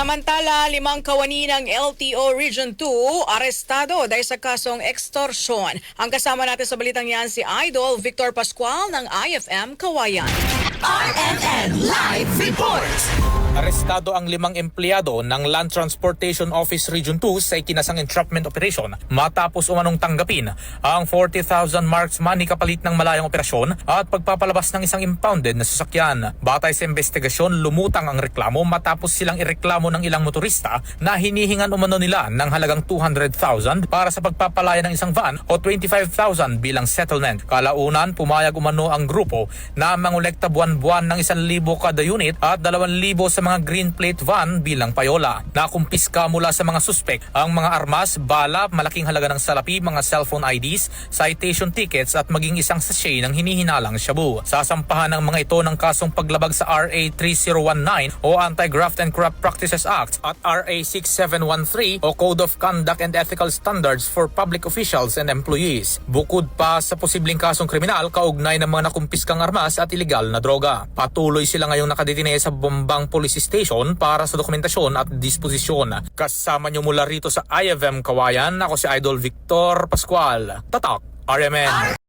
Samantala, limang kawani ng LTO Region 2 arestado dahil sa kasong extortion. Ang kasama natin sa balitang yan si Idol Victor Pascual ng IFM Kawayan. RNN Live Report! Arestado ang limang empleyado ng Land Transportation Office Region 2 sa ikinasang entrapment operation matapos umanong tanggapin ang 40,000 marks money kapalit ng malayang operasyon at pagpapalabas ng isang impounded na sasakyan. Batay sa investigasyon, lumutang ang reklamo matapos silang ireklamo ng ilang motorista na hinihingan umano nila ng halagang 200,000 para sa pagpapalaya ng isang van o 25,000 bilang settlement. Kalaunan, pumayag umano ang grupo na mangolekta buwan-buwan ng 1,000 kada unit at 2,000 sa mga green plate van bilang payola. Nakumpiska mula sa mga suspek ang mga armas, bala, malaking halaga ng salapi, mga cellphone IDs, citation tickets at maging isang sachet ng hinihinalang shabu. Sasampahan ng mga ito ng kasong paglabag sa RA 3019 o Anti-Graft and Corrupt Practices Act at RA 6713 o Code of Conduct and Ethical Standards for Public Officials and Employees. Bukod pa sa posibleng kasong kriminal, kaugnay ng mga nakumpiskang armas at ilegal na droga. Patuloy sila ngayong nakadetine sa Bombang Police Station para sa dokumentasyon at disposisyon. Kasama nyo mula rito sa IFM Kawayan, ako si Idol Victor Pascual. Tatak, RMN.